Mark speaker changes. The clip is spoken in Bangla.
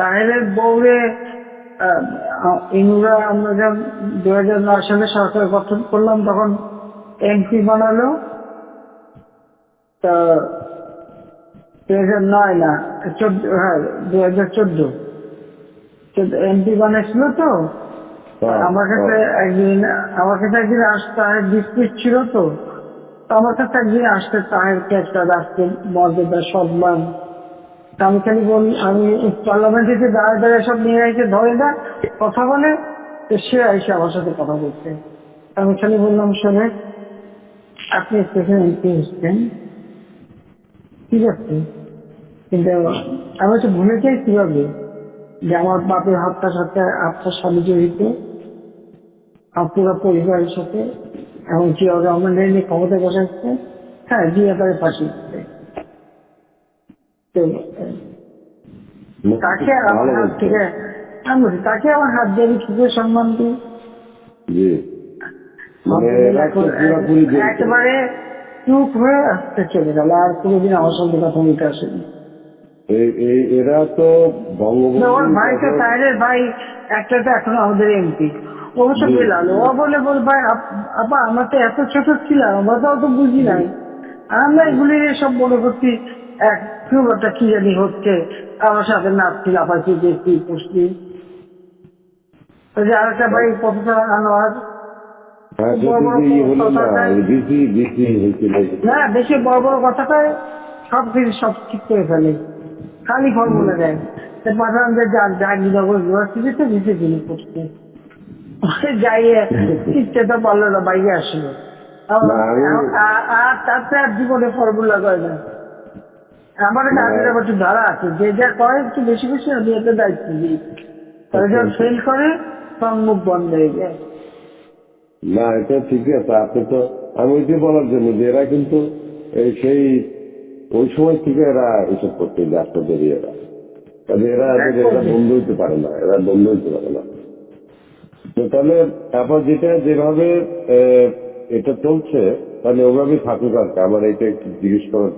Speaker 1: তাহেরের বউরে ইনুরা আমরা যখন দু হাজার নয় সালে সরকার গঠন করলাম তখন এমপি বানালো। তা দু হাজার নয় না চোদ্দ হ্যাঁ দু হাজার চোদ্দ এমপি বানাইছিল তো।
Speaker 2: হ্যাঁ,
Speaker 1: আমার কাছে একদিন আমার কাছে একদিন আসতে তাহের ডিসপিউট ছিল তো। তো আমার কাছে একদিন আসতে তাহেরকে একটা রাষ্ট্র মর্যাদা সম্মান। তা আমি খালি বল আমি পার্লামেন্টে যে দাঁড়ায় দাঁড়ায় সব নিয়ে এসে ধরে না, কথা বলে সে এসে আমার সাথে কথা বলছে। আমি খালি বললাম শোনে, আপনি স্টেশন এমপি এসছেন। ঠিক আছে কিন্তু আমি তো ভুলে যাই কীভাবে যে আমার বাপের হত্যার সাথে আপনার স্বামী জড়িত পুরো পরিবারের সাথে, এবং জিয়া রহমানের নিয়ে ক্ষমতায় বসাচ্ছে হ্যাঁ জিয়া তাকে ফাঁসি তাকে আর আমার হাত। থেকে আমি তাকে আমার হাত দিয়ে আমি কি করে সম্মান দিই
Speaker 2: মানে।
Speaker 1: একেবারে চুপ হয়ে আসতে চলে গেল আর কোনোদিন আমার সঙ্গে কথা বলতে আসেনি
Speaker 2: এরা তো
Speaker 1: ওর ভাই তো তাইরের ভাই একটা তো এখন আমাদের এমপি ও তো
Speaker 2: জি।
Speaker 1: ও বলে বল ভাই আপ- আমরা তো এত ছোট ছিলাম আমরা তো অত বুঝি নাই আমরা এগুলি সব মনে করছি এক একটা কি জানি হচ্ছে। আমার সাথে নাচছি লাফাচ্ছি দেখছি পুষছি যে আরেকটা ভাই প্রফেসর আনোয়ার।
Speaker 2: হ্যাঁ ইয়ে না
Speaker 1: বেশি বড় বড় কথাটাই সব কিছু সব ঠিক করে ফেলে। খালি ফর্মুলা দেয়। তো পাঠান যে যার জাহাঙ্গীরনগর ইউনিভার্সিটিতে ভিসে দিন করতে যাইয়ে শিখতে তো পারল না বাইরে আসলো। আর- আর- আর তাতে আর জীবনে ফর্মুলা করে না। আমার কাজের আবার একটু ধারা আছে। যে যা করে একটু বেশি বেশি আমি এতে দায়িত্ব দিই। তারা যখন ফেল করে তখন মুখ বন্ধ হয়ে যায়।
Speaker 2: না এটা ঠিকই আছে। আপনি তো আমি ওই বলার জন্য যে এরা কিন্তু এই সেই ওই সময় থেকে এরা এসব করতে রাষ্ট্রপতি এরা কাজে এরা এরা বন্ধ হইতে পারে না এরা বন্ধ হইতে পারে না। তো তাহলে তারপর যেটা যেভাবে এটা চলছে তাহলে ওভাবেই থাকুক আর কি। আমার এটা একটু জিজ্ঞেস করার